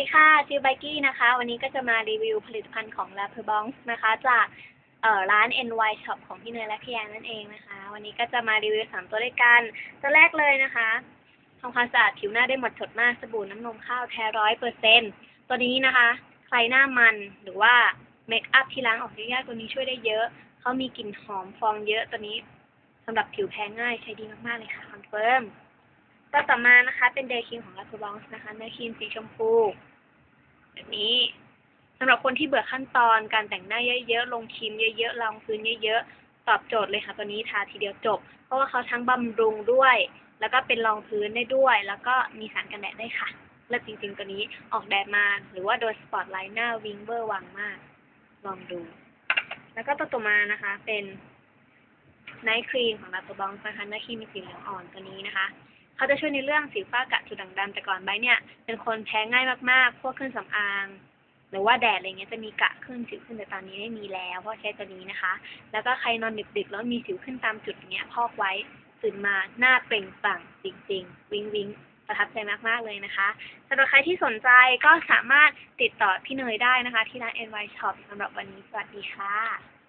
ดีค่ะชื่อไบกี้นะคะ วันนี้ก็จะมารีวิวผลิตภัณฑ์ของ l a p e r b o n s นะคะ จากเร้าน NY Shop ของพี่เนยและพี่แอนนั่นเองนะคะ วันนี้ก็จะมารีวิวสามตัวด้วยกัน ตัวแรกเลยนะคะทำความสะอาดผิวหน้าได้หมดจดมากสบู่น้ำนมข้าวแท้ร้อยเปอร์เซ็นตัวนี้นะคะ ใครหน้ามันหรือว่าเมคอัพที่ล้างออกยากๆตัวนี้ช่วยได้เยอะเขามีกลิ่นหอมฟองเยอะตัวนี้สำหรับผิวแพ้ง่ายใช้ดีมากๆเลยค่ะคอนเฟิร์ม ตัวต่อมานะคะ เป็นเดย์ครีมของ l a p e r b o n s นะคะเนื้อครีมสีชมพู แบบนี้สำหรับคนที่เบื่อขั้นตอนการแต่งหน้าเยอะๆ ลงครีมเยอะๆรองพื้นเยอะๆ ตอบโจทย์เลยค่ะ ตัวนี้ทาทีเดียวจบ เพราะว่าเขาทั้งบำรุงด้วย แล้วก็เป็นรองพื้นได้ด้วย แล้วก็มีสารกันแดดได้ค่ะเลิศจริงๆ ตัวนี้ออกแดดมาหรือว่าโดนสปอตไลท์หน้าวิงเบอร์วังมาก ลองดู แล้วก็ตัวต่อมานะคะ เป็นไนท์ครีมของลาตัวบองนะคะเนื้อครีมมีสีเหลืองอ่อนตัวนี้นะคะ เขาจะช่วยในเรื่องสิวฝ้ากระจุดด่างดำแต่ก่อนใบเนี่ย เป็นคนแพ้ง่ายมากๆ พวกเครื่องสำอาง หรือว่าแดดอะไรเงี้ยจะมีกระขึ้นสิวขึ้นแต่ตอนนี้ไม่มีแล้ว เพราะใช้ตัวนี้นะคะ แล้วก็ใครนอนดึกๆแล้วมีสิวขึ้นตามจุดอย่างเงี้ยพอกไว้ตื่นมาหน้าเปล่งปลั่งจริง ๆ วิงวิงประทับใจมากๆเลยนะคะสำหรับใครที่สนใจก็สามารถติดต่อพี่เนยได้นะคะ ที่ร้าน NY Shop สำหรับวันนี้สวัสดีค่ะ